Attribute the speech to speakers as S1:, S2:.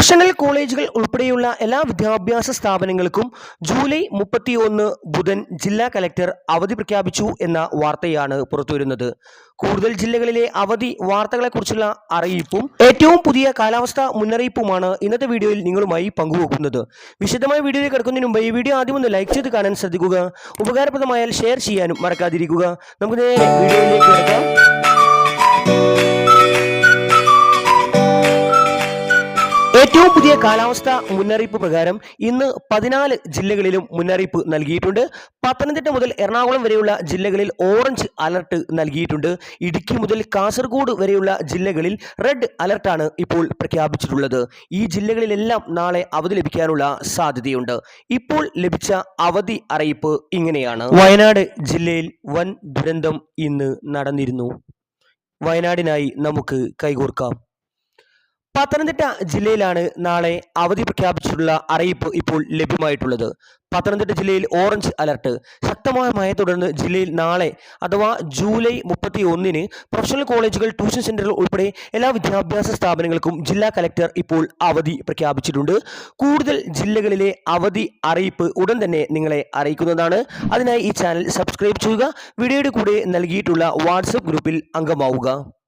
S1: Professional കോളേജുകൾ ഉൾപ്പെടെയുള്ള എല്ലാ വിദ്യാഭ്യാസ സ്ഥാപനങ്ങൾക്കും ജൂലൈ മുപ്പത്തിയൊന്ന് ബുധൻ ജില്ലാ കലക്ടർ അവധി പ്രഖ്യാപിച്ചു എന്ന വാർത്തയാണ് പുറത്തുവരുന്നത്. കൂടുതൽ ജില്ലകളിലെ അവധി വാർത്തകളെക്കുറിച്ചുള്ള അറിയിപ്പും ഏറ്റവും പുതിയ കാലാവസ്ഥ മുന്നറിയിപ്പുമാണ് ഇന്നത്തെ വീഡിയോയിൽ നിങ്ങളുമായി പങ്കുവെക്കുന്നത്. വിശദമായ വീഡിയോയിൽ കിടക്കുന്നതിന് മുമ്പ് ഈ വീഡിയോ ആദ്യം ഒന്ന് ലൈക്ക് ചെയ്ത് കാണാൻ ശ്രദ്ധിക്കുക. ഉപകാരപ്രദമായാൽ ഷെയർ ചെയ്യാനും മറക്കാതിരിക്കുക. നമുക്ക് നേരെ വീഡിയോയിലേക്ക് ഏറ്റവും പുതിയ കാലാവസ്ഥ മുന്നറിയിപ്പ് പ്രകാരം ഇന്ന് പതിനാല് ജില്ലകളിലും മുന്നറിയിപ്പ് നൽകിയിട്ടുണ്ട്. പത്തനംതിട്ട മുതൽ എറണാകുളം വരെയുള്ള ജില്ലകളിൽ ഓറഞ്ച് അലർട്ട് നൽകിയിട്ടുണ്ട്. ഇടുക്കി മുതൽ കാസർഗോഡ് വരെയുള്ള ജില്ലകളിൽ റെഡ് അലർട്ടാണ് ഇപ്പോൾ പ്രഖ്യാപിച്ചിട്ടുള്ളത്. ഈ ജില്ലകളിലെല്ലാം നാളെ അവധി ലഭിക്കാനുള്ള സാധ്യതയുണ്ട്. ഇപ്പോൾ ലഭിച്ച അവധി അറിയിപ്പ് ഇങ്ങനെയാണ്. വയനാട് ജില്ലയിൽ വൻ ദുരന്തം ഇന്ന് നടന്നിരുന്നു. വയനാടിനായി നമുക്ക് കൈകോർക്കാം. പത്തനംതിട്ട ജില്ലയിലാണ് നാളെ അവധി പ്രഖ്യാപിച്ചിട്ടുള്ള അറിയിപ്പ് ഇപ്പോൾ ലഭ്യമായിട്ടുള്ളത്. പത്തനംതിട്ട ജില്ലയിൽ ഓറഞ്ച് അലർട്ട്. ശക്തമായ മഴയെ തുടർന്ന് ജില്ലയിൽ നാളെ അഥവാ ജൂലൈ മുപ്പത്തി ഒന്നിന് പ്രൊഫഷണൽ കോളേജുകൾ ട്യൂഷൻ സെന്ററുകൾ ഉൾപ്പെടെ എല്ലാ വിദ്യാഭ്യാസ സ്ഥാപനങ്ങൾക്കും ജില്ലാ കലക്ടർ ഇപ്പോൾ അവധി പ്രഖ്യാപിച്ചിട്ടുണ്ട്. കൂടുതൽ ജില്ലകളിലെ അവധി അറിയിപ്പ് ഉടൻ തന്നെ നിങ്ങളെ അറിയിക്കുന്നതാണ്. അതിനായി ഈ ചാനൽ സബ്സ്ക്രൈബ് ചെയ്യുക. വീഡിയോയുടെ കൂടെ നൽകിയിട്ടുള്ള വാട്സപ്പ് ഗ്രൂപ്പിൽ അംഗമാവുക.